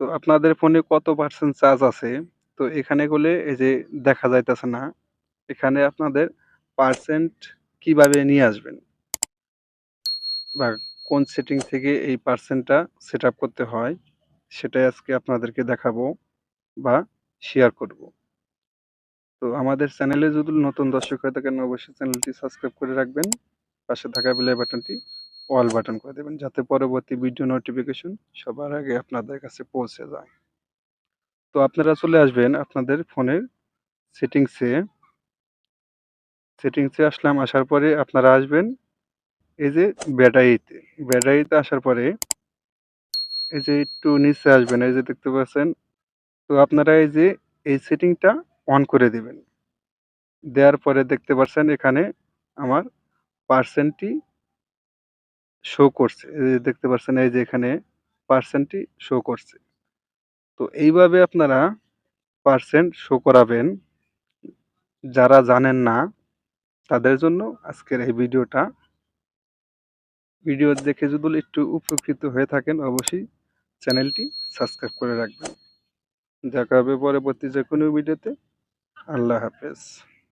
তো আপনাদের ফোনে কত পার্সেন্ট চার্জ আছে? তো এখানে গেলে এই যে দেখা যাইতেছে না, এখানে আপনাদের পার্সেন্ট কীভাবে নিয়ে আসবেন? বা কোন সেটিং থেকে এই পার্সেন্টটা সেট করতে হয়, সেটাই আজকে আপনাদেরকে দেখাবো বা শেয়ার করব। তো আমাদের চ্যানেলে যদি নতুন দর্শক হয়ে থাকেন, অবশ্যই চ্যানেলটি সাবস্ক্রাইব করে রাখবেন। পাশে থাকা বেল বাটনটি অল বাটন করে দেবেন যাতে পরবর্তী ভিডিও নোটিফিকেশন সবার আগে আপনাদের কাছে পৌঁছে যায়। তো আপনারা চলে আসবেন আপনাদের ফোনের সেটিংসে সেটিংসে আসলাম, আসার পরে আপনারা আসবেন এই যে ব্যাটারিতে। ব্যাটারিতে আসার পরে এই যে একটু নিচে আসবেন, এই যে দেখতে পাচ্ছেন। তো আপনারা এই যে এই সেটিংটা অন করে দেবেন। দেওয়ার পরে দেখতে পাচ্ছেন এখানে আমার পার্সেন্টটি শো করছে। দেখতে পাচ্ছেন এই যে এখানে পার্সেন্টটি শো করছে। তো এইভাবে আপনারা পার্সেন্ট শো করাবেন। যারা জানেন না, তাদের জন্য আজকের এই ভিডিওটা। ভিডিও দেখে যদি একটু উপকৃত হয়ে থাকেন, অবশ্যই চ্যানেলটি সাবস্ক্রাইব করে রাখবেন। দেখা হবে পরবর্তী যে কোনো ভিডিওতে। আল্লাহ হাফেজ।